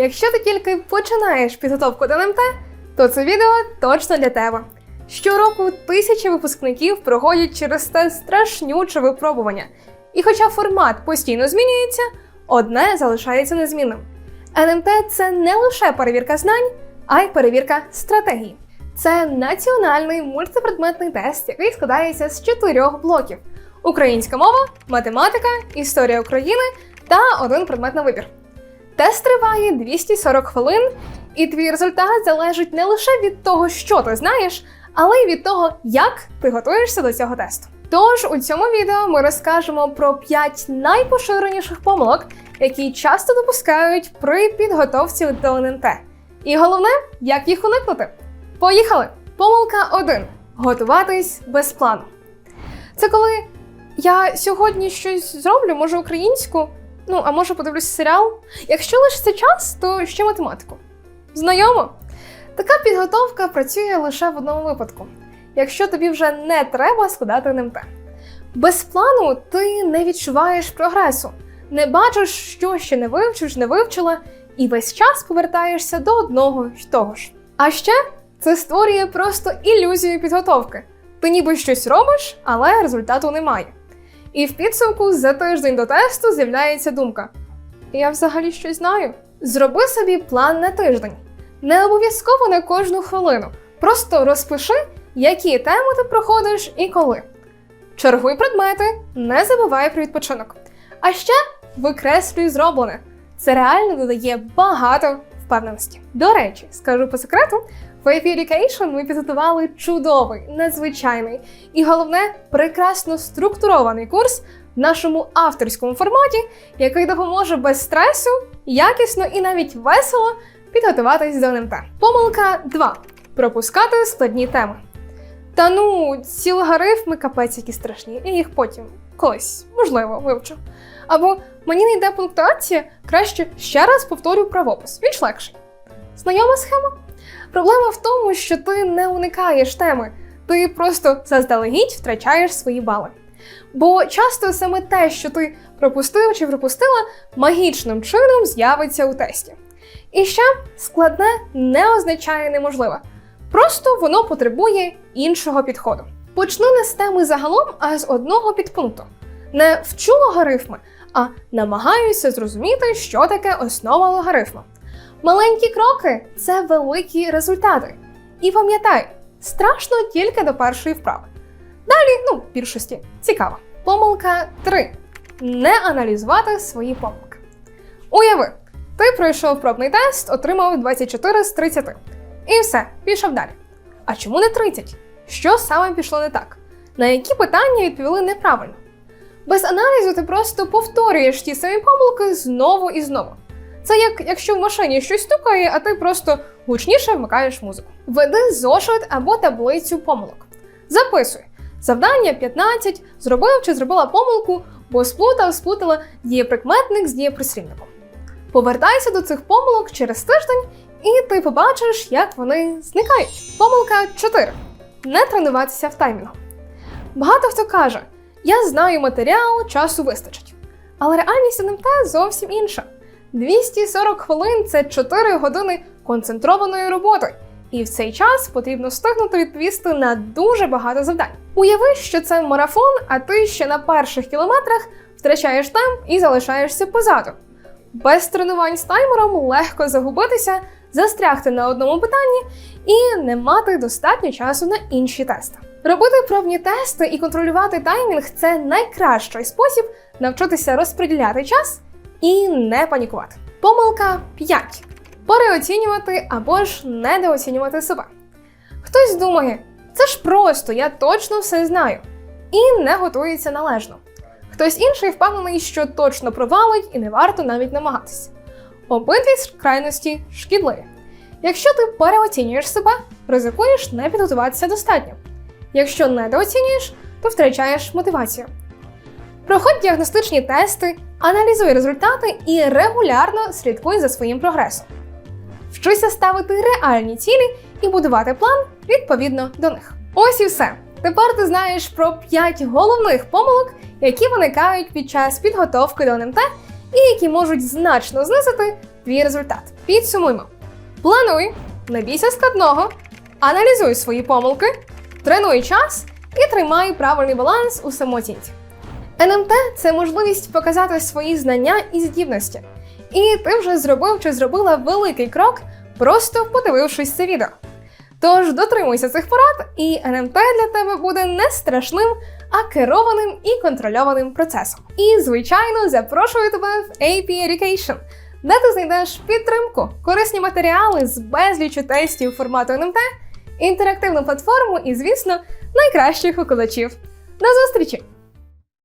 Якщо ти тільки починаєш підготовку до НМТ, то це відео точно для тебе. Щороку тисячі випускників проходять через те страшнюче випробування. І хоча формат постійно змінюється, одне залишається незмінним. НМТ це не лише перевірка знань, а й перевірка стратегії. Це національний мультипредметний тест, який складається з чотирьох блоків: українська мова, математика, історія України та один предмет на вибір. Тест триває 240 хвилин, і твій результат залежить не лише від того, що ти знаєш, але й від того, як ти готуєшся до цього тесту. Тож у цьому відео ми розкажемо про 5 найпоширеніших помилок, які часто допускають при підготовці до НМТ. І головне, як їх уникнути. Поїхали! Помилка 1. Готуватись без плану. Це коли я сьогодні щось зроблю, може українську, ну а може подивлюсь серіал. Якщо лише час, то ще математику. Знайомо? Така підготовка працює лише в одному випадку, якщо тобі вже не треба складати НМТ. Без плану ти не відчуваєш прогресу, не бачиш, що ще не вивчиш, не вивчила, і весь час повертаєшся до одного й того ж. А ще це створює просто ілюзію підготовки. Ти ніби щось робиш, але результату немає. І в підсумку за тиждень до тесту з'являється думка: я взагалі щось знаю. Зроби собі план на тиждень. Не обов'язково на кожну хвилину. Просто розпиши, які теми ти проходиш і коли. Чергуй предмети, не забувай про відпочинок. А ще викреслюй зроблене. Це реально додає багато впевненості. До речі, скажу по секрету, в AP Education ми підготували чудовий, надзвичайний і головне прекрасно структурований курс в нашому авторському форматі, який допоможе без стресу, якісно і навіть весело підготуватись до НМТ. Помилка 2. Пропускати складні теми. Та ну, ці логарифми капець які страшні, я їх потім колись, можливо, вивчу. Або мені не йде пунктуація, краще ще раз повторю правопис. Він ж легший. Знайома схема? Проблема в тому, що ти не уникаєш теми, ти просто заздалегідь втрачаєш свої бали. Бо часто саме те, що ти пропустив чи пропустила, магічним чином з'явиться у тесті. І ще складне не означає неможливе. Просто воно потребує іншого підходу. Почну не з теми загалом, а з одного підпункту. Не вчу логарифми, а намагаюся зрозуміти, що таке основа логарифму. Маленькі кроки це великі результати. І пам'ятай, страшно тільки до першої вправи. Далі, ну, в більшості цікаво. Помилка 3. Не аналізувати свої помилки. Уяви, ти пройшов пробний тест, отримав 24 з 30. І все, пішов далі. А чому не 30? Що саме пішло не так? На які питання відповіли неправильно? Без аналізу ти просто повторюєш ті самі помилки знову і знову. Це як якщо в машині щось стукає, а ти просто гучніше вмикаєш музику. Веди зошит або таблицю помилок. Записуй. Завдання 15, зробив чи зробила помилку, бо сплутав, сплутала дієприкметник з дієприслівником. Повертайся до цих помилок через тиждень, і ти побачиш, як вони зникають. Помилка 4. Не тренуватися в таймінгу. Багато хто каже: я знаю матеріал, часу вистачить. Але реальність НМТ зовсім інша. 240 хвилин це 4 години концентрованої роботи. І в цей час потрібно встигнути відповісти на дуже багато завдань. Уяви, що це марафон, а ти ще на перших кілометрах втрачаєш темп і залишаєшся позаду. Без тренувань з таймером легко загубитися, застрягти на одному питанні і не мати достатньо часу на інші тести. Робити пробні тести і контролювати таймінг це найкращий спосіб навчитися розподіляти час і не панікувати. Помилка 5. Переоцінювати або ж недооцінювати себе. Хтось думає, це ж просто, я точно все знаю, і не готується належно. Хтось інший впевнений, що точно провалить і не варто навіть намагатися. Обидві крайності шкідливі. Якщо ти переоцінюєш себе, ризикуєш не підготуватися достатньо. Якщо недооцінюєш, то втрачаєш мотивацію. Проходь діагностичні тести, аналізуй результати і регулярно слідкуй за своїм прогресом. Вчися ставити реальні цілі і будувати план відповідно до них. Ось і все. Тепер ти знаєш про 5 головних помилок, які виникають під час підготовки до НМТ і які можуть значно знизити твій результат. Підсумуймо. Плануй, не бійся складного, аналізуй свої помилки, тренуй час і тримай правильний баланс у самооцінці. НМТ це можливість показати свої знання і здібності. І ти вже зробив чи зробила великий крок, просто подивившись це відео. Тож дотримуйся цих порад, і НМТ для тебе буде не страшним, а керованим і контрольованим процесом. І, звичайно, запрошую тебе в AP Education, де ти знайдеш підтримку, корисні матеріали з безлічу тестів формату НМТ, інтерактивну платформу і, звісно, найкращих викладачів. До зустрічі!